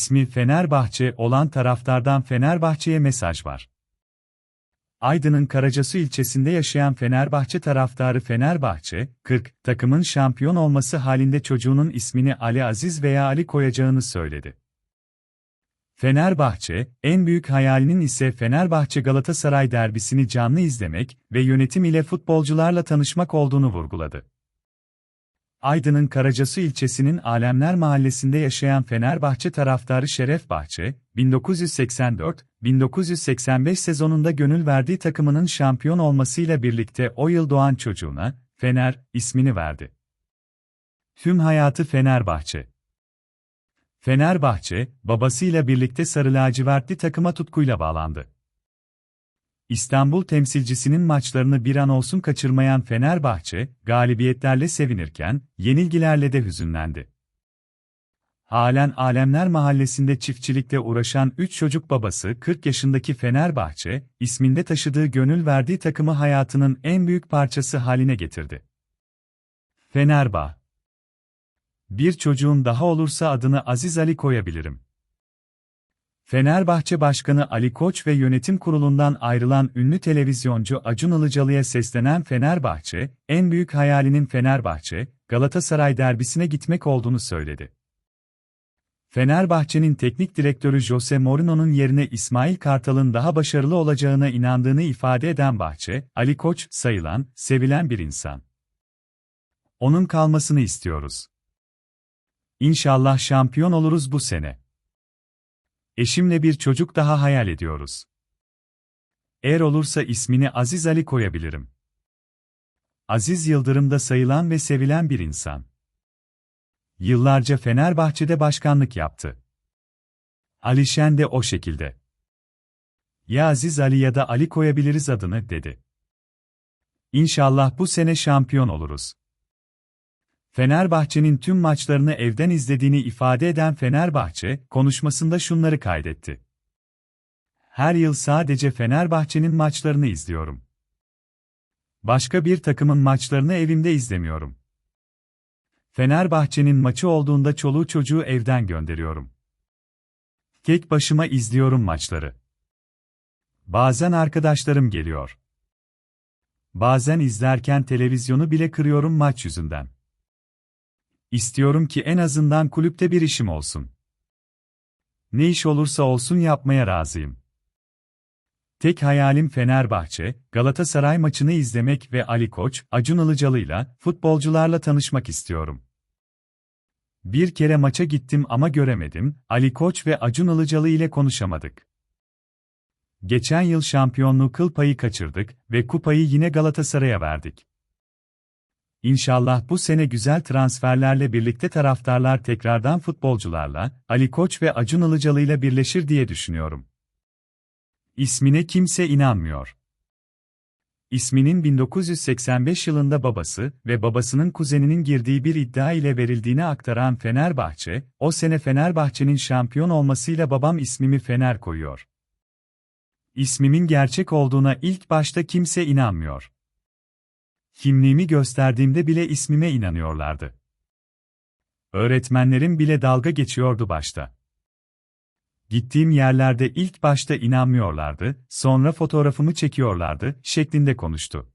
ismi Fenerbahçe olan taraftardan Fenerbahçe'ye mesaj var. Aydın'ın Karacasu ilçesinde yaşayan Fenerbahçe taraftarı Fenerbahçe, 40, takımın şampiyon olması halinde çocuğunun ismini Ali Aziz veya Ali koyacağını söyledi. Fenerbahçe, en büyük hayalinin ise Fenerbahçe Galatasaray derbisini canlı izlemek ve yönetim ile futbolcularla tanışmak olduğunu vurguladı. Aydın'ın Karacasu ilçesinin Alemler Mahallesi'nde yaşayan Fenerbahçe taraftarı Şeref Bahçe, 1984-1985 sezonunda gönül verdiği takımının şampiyon olmasıyla birlikte o yıl doğan çocuğuna, Fener, ismini verdi. Tüm hayatı Fenerbahçe. Fenerbahçe, babasıyla birlikte sarı lacivertli takıma tutkuyla bağlandı. İstanbul temsilcisinin maçlarını bir an olsun kaçırmayan Fenerbahçe, galibiyetlerle sevinirken, yenilgilerle de hüzünlendi. Halen Alemler Mahallesi'nde çiftçilikle uğraşan 3 çocuk babası 40 yaşındaki Fenerbahçe, isminde taşıdığı gönül verdiği takımı hayatının en büyük parçası haline getirdi. Fenerbah Bir çocuğun daha olursa adını Aziz Ali koyabilirim. Fenerbahçe Başkanı Ali Koç ve yönetim kurulundan ayrılan ünlü televizyoncu Acun Ilıcalı'ya seslenen Fenerbahçe, en büyük hayalinin Fenerbahçe, Galatasaray derbisine gitmek olduğunu söyledi. Fenerbahçe'nin teknik direktörü Jose Mourinho'nun yerine İsmail Kartal'ın daha başarılı olacağına inandığını ifade eden Bahçe, Ali Koç, sayılan, sevilen bir insan. Onun kalmasını istiyoruz. İnşallah şampiyon oluruz bu sene. Eşimle bir çocuk daha hayal ediyoruz. Eğer olursa ismini Aziz Ali koyabilirim. Aziz Yıldırım da sayılan ve sevilen bir insan. Yıllarca Fenerbahçe'de başkanlık yaptı. Alişen de o şekilde. Ya Aziz Ali ya da Ali koyabiliriz adını, dedi. İnşallah bu sene şampiyon oluruz. Fenerbahçe'nin tüm maçlarını evden izlediğini ifade eden Fenerbahçe, konuşmasında şunları kaydetti. Her yıl sadece Fenerbahçe'nin maçlarını izliyorum. Başka bir takımın maçlarını evimde izlemiyorum. Fenerbahçe'nin maçı olduğunda çoluğu çocuğu evden gönderiyorum. Tek başıma izliyorum maçları. Bazen arkadaşlarım geliyor. Bazen izlerken televizyonu bile kırıyorum maç yüzünden. İstiyorum ki en azından kulüpte bir işim olsun. Ne iş olursa olsun yapmaya razıyım. Tek hayalim Fenerbahçe, Galatasaray maçını izlemek ve Ali Koç, Acun Ilıcalı'yla, futbolcularla tanışmak istiyorum. Bir kere maça gittim ama göremedim, Ali Koç ve Acun Ilıcalı ile konuşamadık. Geçen yıl şampiyonluğu kıl payı kaçırdık ve kupayı yine Galatasaray'a verdik. İnşallah bu sene güzel transferlerle birlikte taraftarlar tekrardan futbolcularla, Ali Koç ve Acun Ilıcalı ile birleşir diye düşünüyorum. İsmine kimse inanmıyor. İsminin 1985 yılında babası ve babasının kuzeninin girdiği bir iddia ile verildiğini aktaran Fenerbahçe, o sene Fenerbahçe'nin şampiyon olmasıyla babam ismimi Fener koyuyor. İsmimin gerçek olduğuna ilk başta kimse inanmıyor. Kimliğimi gösterdiğimde bile ismime inanıyorlardı. Öğretmenlerim bile dalga geçiyordu başta. Gittiğim yerlerde ilk başta inanmıyorlardı, sonra fotoğrafımı çekiyorlardı, şeklinde konuştu.